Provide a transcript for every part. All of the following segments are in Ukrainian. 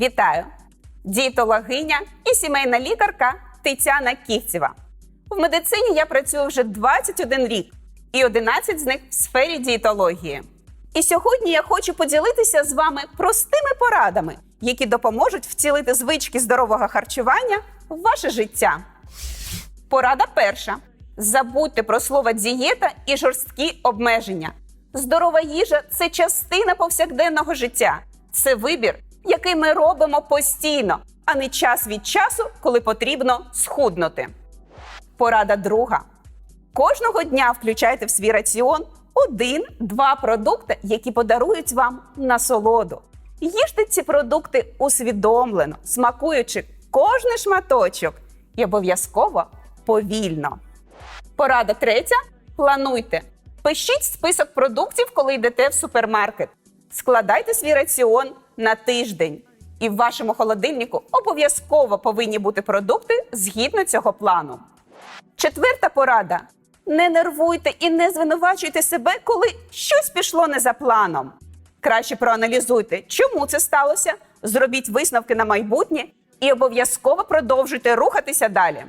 Вітаю! Дієтологиня і сімейна лікарка Тетяна Ківцева. В медицині я працюю вже 21 рік, і 11 з них в сфері дієтології. І сьогодні я хочу поділитися з вами простими порадами, які допоможуть вцілити звички здорового харчування в ваше життя. Порада перша: забудьте про слово дієта і жорсткі обмеження. Здорова їжа це частина повсякденного життя. Це вибір, який ми робимо постійно, а не час від часу, коли потрібно схуднути. Порада друга: кожного дня включайте в свій раціон один-два продукти, які подарують вам насолоду. Їжте ці продукти усвідомлено, смакуючи кожний шматочок і обов'язково повільно. Порада третя: плануйте. Пишіть список продуктів, коли йдете в супермаркет. Складайте свій раціон на тиждень. І в вашому холодильнику обов'язково повинні бути продукти згідно цього плану. Четверта порада: не нервуйте і не звинувачуйте себе, коли щось пішло не за планом. Краще проаналізуйте, чому це сталося, зробіть висновки на майбутнє і обов'язково продовжуйте рухатися далі.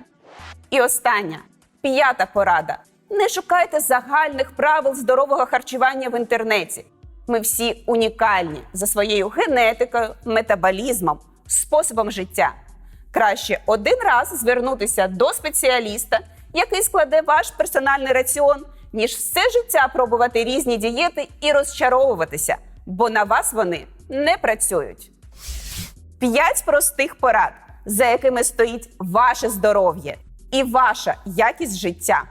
І остання п'ята порада: не шукайте загальних правил здорового харчування в інтернеті. Ми всі унікальні за своєю генетикою, метаболізмом, способом життя. Краще один раз звернутися до спеціаліста, який складе ваш персональний раціон, ніж все життя пробувати різні дієти і розчаровуватися, бо на вас вони не працюють. П'ять простих порад, за якими стоїть ваше здоров'я і ваша якість життя.